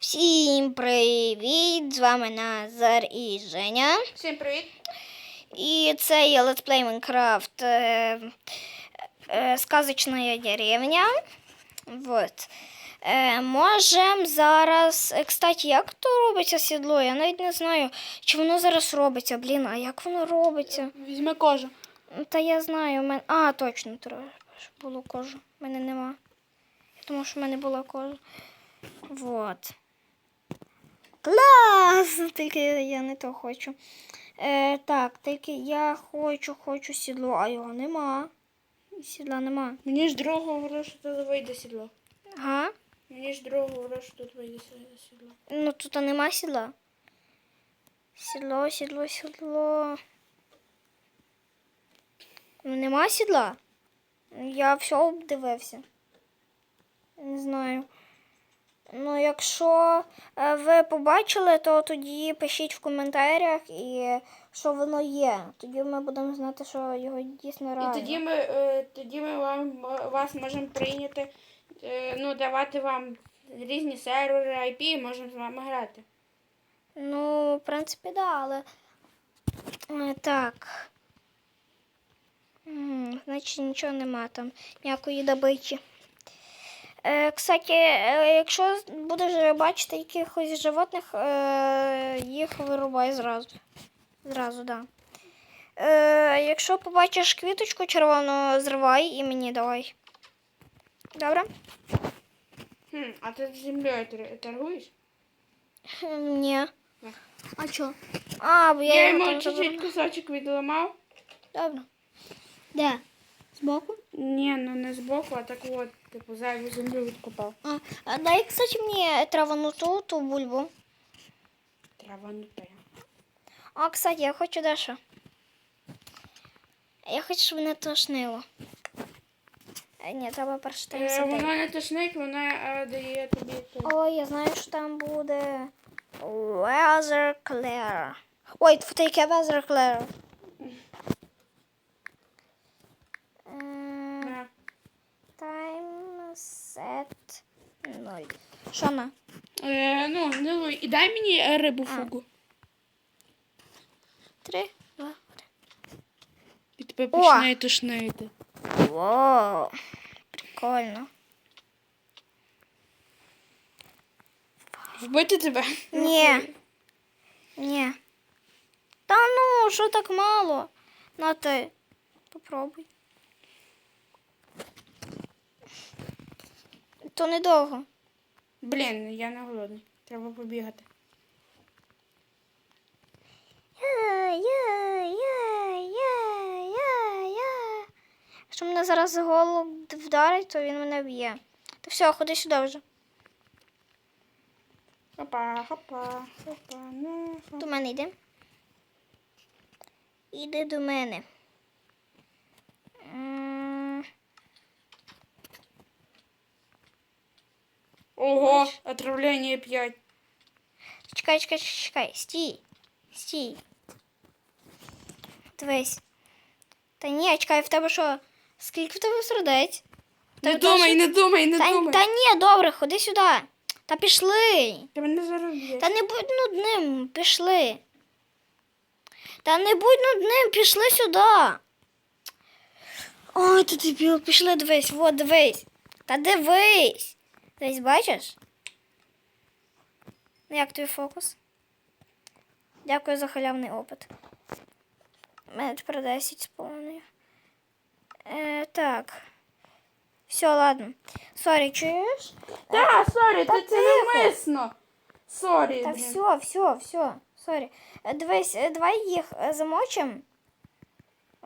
Всім привіт! З вами Назар і Женя. Всім привіт. І це є Let's Play Minecraft е, е, Сказочна деревня. Вот. Е, можем зараз. Е, кстати, як то робиться сідло? Я навіть не знаю, чи воно зараз робиться. Блін, а як воно робиться? Візьми кожу. Та я знаю, у мене. А, точно, треба, щоб було кожу. У мене нема. Тому що в мене була кожа. Вот. Клас! Тільки я не то хочу. Е, так, тільки я хочу, хочу сідло, а його нема. Сідла нема. Мені ж друг говорив, що тут вийде сідло. Ага. Мені ж друг говорив, що тут вийде сідло. Ну тут нема сідла. Сідло, сідло, сідло. Ну нема сідла. Я все обдивився. Не знаю. Ну, якщо е, ви побачили, то тоді пишіть в коментарях і що воно є. Тоді ми будемо знати, що його дійсно реально. І тоді ми, е, тоді ми вам, вас можемо прийняти, е, ну, давати вам різні сервери, IP, і можемо з вами грати. Ну, в принципі, да, але так. М, Значить, нічого нема там, ніякої добичі. Е, кстати, е, якщо будеш бачити якихось животних, е, їх вирубай зразу. Зразу, да. Е, якщо побачиш квіточку червону, зривай і мені давай. Добре? Хм, а ти з землею тор- торгуєш? Ні. А чо? А, бо я, Я його йому забрала. чуть-чуть кусочок відламав. Добре. Де? Збоку? Ні, ну не збоку, а так от, типу, зайву землю відкопав. А, а дай, кстати, мені травану ту, ту бульбу. Трава не. А, кстати, я хочу дещо. Я хочу, щоб не тошнило. Е, Ні, треба перше Е, воно не тошнить, воно е, дає тобі. те. Ой, я знаю, що там буде. Weather Clear. Ой, тьфу, та яке Weather Clear? Ем. Time set 0. Що на? Е, ну, не луй. І дай мені е, рибу фугу. Три, два, І тебе О! починає тошнити. Вау, прикольно. Вбити тебе? Ні. Ні. Та ну, що так мало? На ти. Попробуй. То недовго. Блін, я не голодний. Треба побігати. Я, я, я, я, я, я. Якщо мене зараз голуб вдарить, то він мене б'є. Та все, ходи сюди вже. Хопа, хопа, хопа, ну, хопа. До мене йди. Іди до мене. Ого, отравлення 5. Чекай, чекай, чекай. Стій. Стій. Дивись. Та ні, чекай, в тебе що? Скільки в тебе сердець? Не думай, не думай, не Та, думай. та ні, добре, ходи сюди. Та пішли. Ти мене зараз б'єш. Та не будь нудним, пішли. Та не будь нудним, пішли сюди. Ой, ти дебіл, пішли, дивись, вот, дивись. Та дивись. Дивись, бачиш? Ну, Як твій фокус? Дякую за халявний опит. У мене тепер 10 з повною. Е, так. Все, ладно. Сорі, чуєш? Та, сорі, ти це навмисно. Сорі. Та все, все, все, сорі. Е, Дивись, е, давай їх е, замочимо.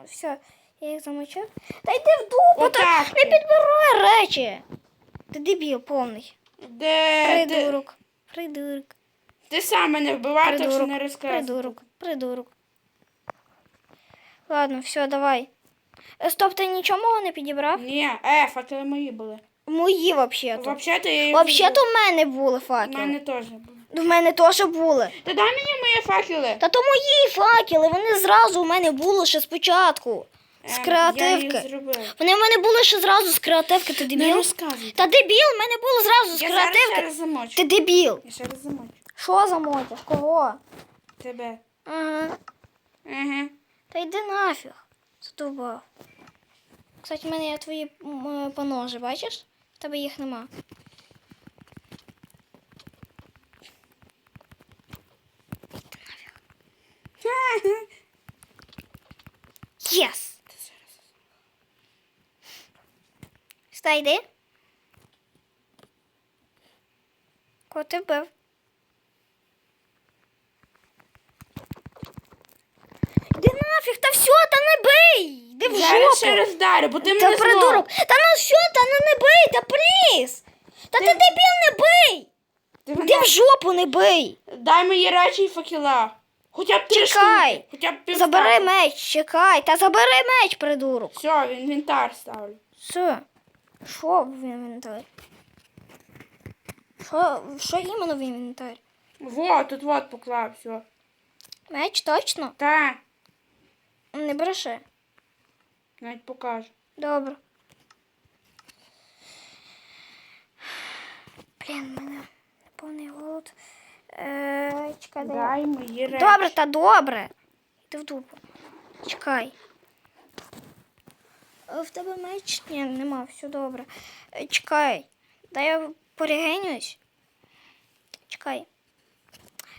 Все, я їх замочив. Та йди в дупу, та не підбирай речі. Ти дебіл повний. Де ти? Придурок. Придурок. Ти сам мене вбивав, так що не розказуй. Придурок. Придурок. Ладно, все, давай. Е, Стоп, ти нічого мого не підібрав? Ні, е, факели мої були. Мої взагалі-то. Взагалі-то я їх Взагалі-то в мене були У факели. мене теж були. В мене теж були. Та дай мені мої факели. Та то мої факели, вони зразу у мене були ще спочатку. З Ем, креативки. Їх зробив. Вони в мене були ще зразу з креативки, ти Не дебіл? розказуй. Та дебіл, в мене було зразу з Я зараз ще креативки. раз замочу. Ти дебіл. Я ще раз замочу. Що замочиш? Кого? Тебе. Ага. Ага. Та йди нафіг. Задовбав. Кстати, в мене є твої м, е, поножі, бачиш? В тебе їх нема. Єс! Стай, йди. Кого ти вбив? Іди нафіг, та все, та не бий! Іди в Зараз ще жопу! раз вдарю, бо ти Та мене придурок! Та ну що, та ну не бий, та пліз! Та ти, Ти- дебіл не бий! Ти Іди мене... в жопу не бий! Дай мої речі і факела. Хоча б три Чекай. штуки. Хоча б пів Забери меч, чекай, та забери меч, придурок. Все, в інвентар ставлю. Все. Що в інвентарі? Що, що іменно в інвентарі? Вот, тут вот поклав, все. Меч точно? Та, Не бреши. навіть покажу. Добре. Блін, мене неповний голод. Е, чекай, дай. Дай мої речі. Добре, та добре. Йди в дупу. Чекай. Е, В тебе меч? Ні, нема, все добре. Е, Чекай. Дай я порігенюсь. Чекай.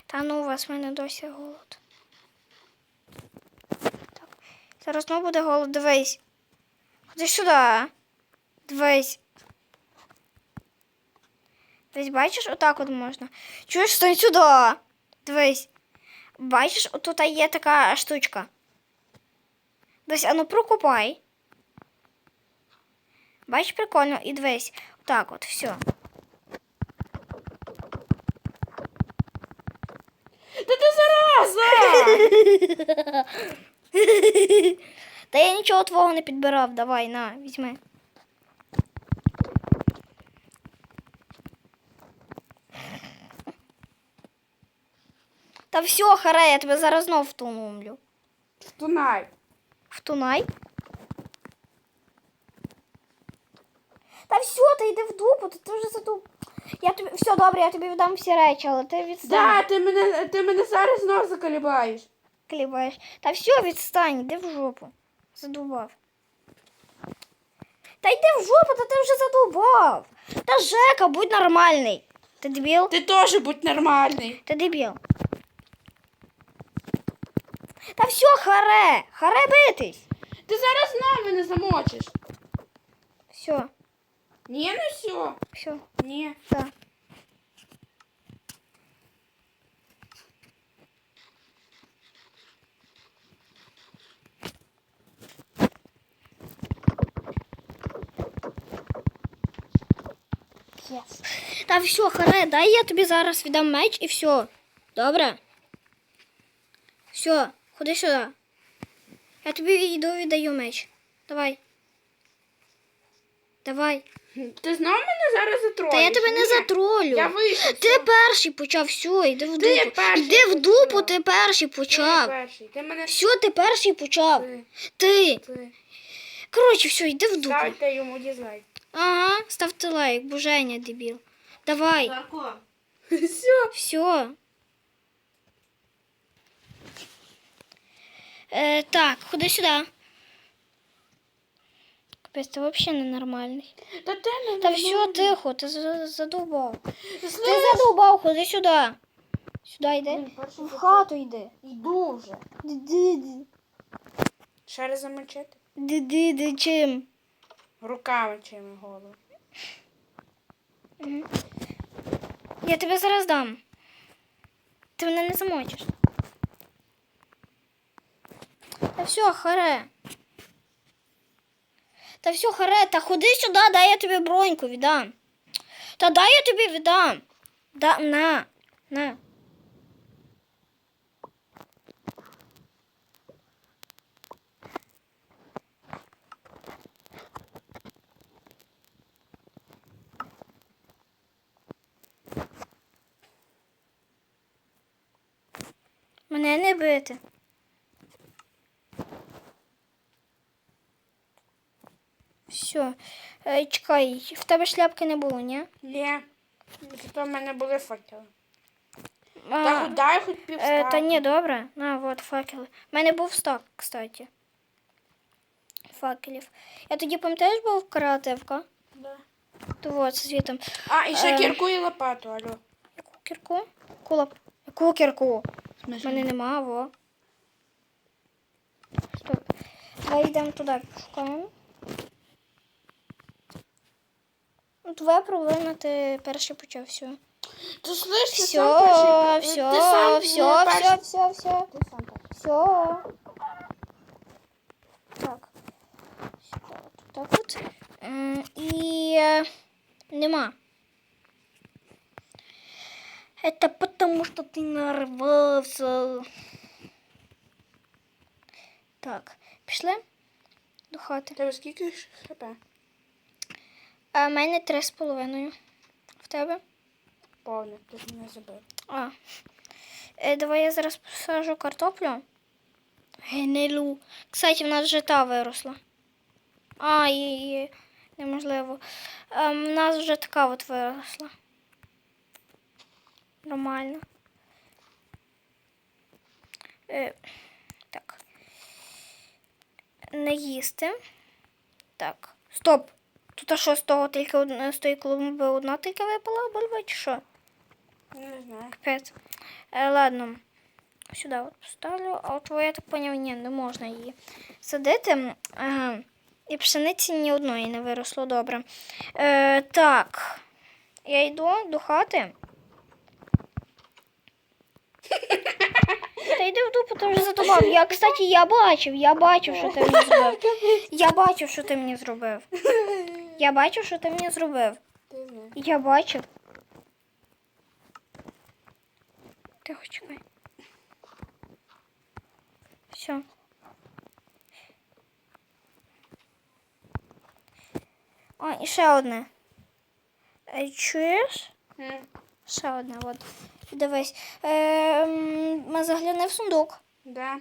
Та ну у вас в мене досі голод. Так. Зараз знову буде голод. Дивись. Ходи сюди. Дивись. Дивись, бачиш, отак от можна. Чуєш, стань сюди. Дивись. Бачиш, отут є така штучка. Дивись, а ну прокопай. Бачиш, прикольно, і дивись. Отак от, все. Та ти зараза! Та я нічого твого не підбирав. Давай, на, візьми. Та все, харе, я тебе зараз знов втонумлю. Тунай. Втунай. Та все, ти йди в дупу, ти, ти вже задуп. Я тобі. Все добре, я тобі віддам всі речі, але ти відстань. Да, ти мене, ти мене зараз знов заколібаєш. Клібаєш. Та все, відстань, йди в жопу. Задубав. Та йди в жопу, та ти вже задубав. Та Жека, будь нормальний. Ти дебіл? Ти теж будь нормальний. Ти дебіл. Та все, харе, харе битись. Ти зараз знов мене замочиш. Все, Ні, не все. все, Ні. так. Yes. Та все, харе, дай я тобі зараз віддам меч і все. Добре? Все, ходи сюди. Я тобі йду віддаю меч. Давай. Давай. Ти знов мене зараз затроїш? Та я тебе не Ні. затролю. Я вийшов. Ти перший почав, все, йди в Ти дупу. перший Йди в почав. дупу, ти перший Ти почав. перший. Ти мене Все, ти перший почав. Ти, Ти. ти. Коротше, все, йди в дупу. Ставте йому дізлайк. Ага, ставте лайк, бо Женя дебіл. Давай, Зарко. Все. все. Е, так, ходи сюди. Капець, ти взагалі ненормальний. Та ти не Та все, тихо, ти за- задовбав. Ти задовбав, ходи сюди. Сюди йди. В хату йди. Йду вже. Ди-ди-ди. Ще раз замочити. Ди-ди-ди чим? Руками чим голову. Я тебе зараз дам. Ти мене не замочиш. Та все, харе. Та все, харе, та ходи сюди, дай я тобі броньку віддам. Та дай я тобі віддам. Да, на, на. Мене не бити. Все. Е, чекай, в тебе шляпки не було, ні? Ні. Зато в мене були факели. А, Та хоч дай хоч пів е, та ні, добре. На, от факели. У мене був стак, кстати. Факелів. Я тоді пам'ятаєш, був креативка? Да. То от звітом. А, і ще Е. кірку і лопату, алло. Яку кірку? Кулап. Яку кірку? У мене нема, во. Стоп. Давай йдемо туди, шукаємо. Ну, твоя проблема, ти перший почав все. Ти слышиш, ти Все, сам перший. все, Ти сам все, перший. все, все, все. Ти сам перший. Все. Так. Сюда, вот так вот. М, И э, нема. Это потому, что ты нарвався. Так, пішли до хати. Тебе скільки ж хп? А в мене три з половиною. В тебе? Повне, ти ж мене забив. А. Е, давай я зараз посажу картоплю. Генелю. Кстати, в нас вже та виросла. А, і, неможливо. А, в нас вже така от виросла. Нормально. Е, так. Не їсти. Так. Стоп. Тут а що з того тільки одна, з тої клумби одна тільки випала бульба, чи що? Не знаю. Капець. Е, ладно. Сюди от поставлю. А от я так поняв, ні, не можна її садити. Ага. І пшениці ні одної не виросло добре. Е, так. Я йду до хати. Та йди в дупу, ти вже задумав. Я, кстати, я бачив, я бачив, що ти мені зробив. Я бачив, що ти мені зробив. Я бачив, що ти мені зробив. Я бачив. Тихо, чекай. Все. О, і ще одне. Е, Чуєш? Ще одне, от. Дивись. Е, ми загляни в сундук. Да.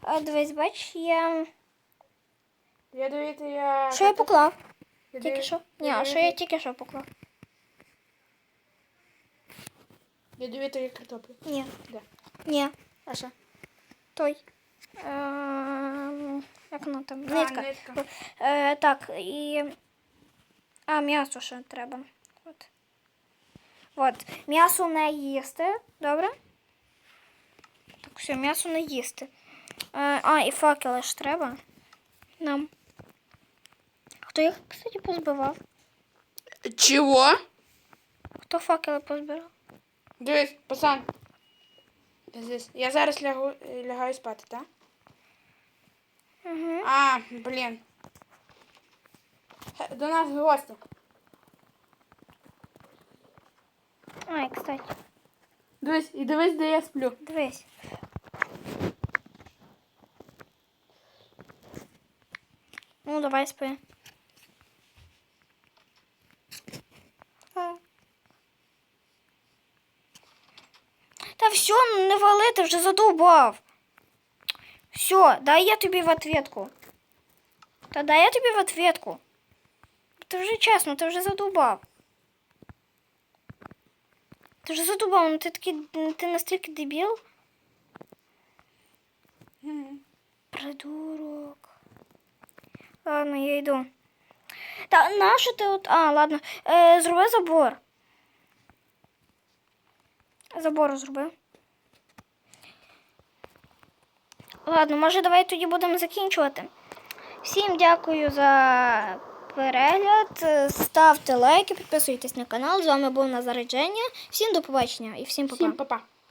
А дивись, бач, я. Я дивіться, я... Що я поклав? Я Тільки що? Ні, а що я тільки що поклав? Я дивіться, я картоплю. Ні. Де? Ні. А що? Той. Ем, як воно там? А, Нитка. нитка. Е, так, і. А, м'ясо ще треба. От. От. М'ясо не їсти. Добре? Так, все, м'ясо не їсти. Е, а, і факели ж треба. Нам. Хто їх, кстати, позбивав? Чого? Хто факели позбирав? Дивись, пацан. Дивись, Я зараз лягу, лягаю спати, так? Угу. А, блін. Е, До нас гості. А, і, кстати, Дивись, і дивись, де я сплю. дивись. Ну, давай спи. Та все, не вали, ти вже задовбав. Все, дай я тобі в ответку. Та дай я тобі в ответку. Ти вже чесно, ти вже задовбав. Ти вже задовбав, ну ти такий, ну, ти настільки дебіл. Придурок. Ладно, я йду. Та нащо ти от. А, ладно. Е, зроби забор. Забор зроби. Ладно, може давай тоді будемо закінчувати. Всім дякую за перегляд. Ставте лайки, підписуйтесь на канал. З вами був Назар Дженя. Всім до побачення і всім па-па. Всім па-па.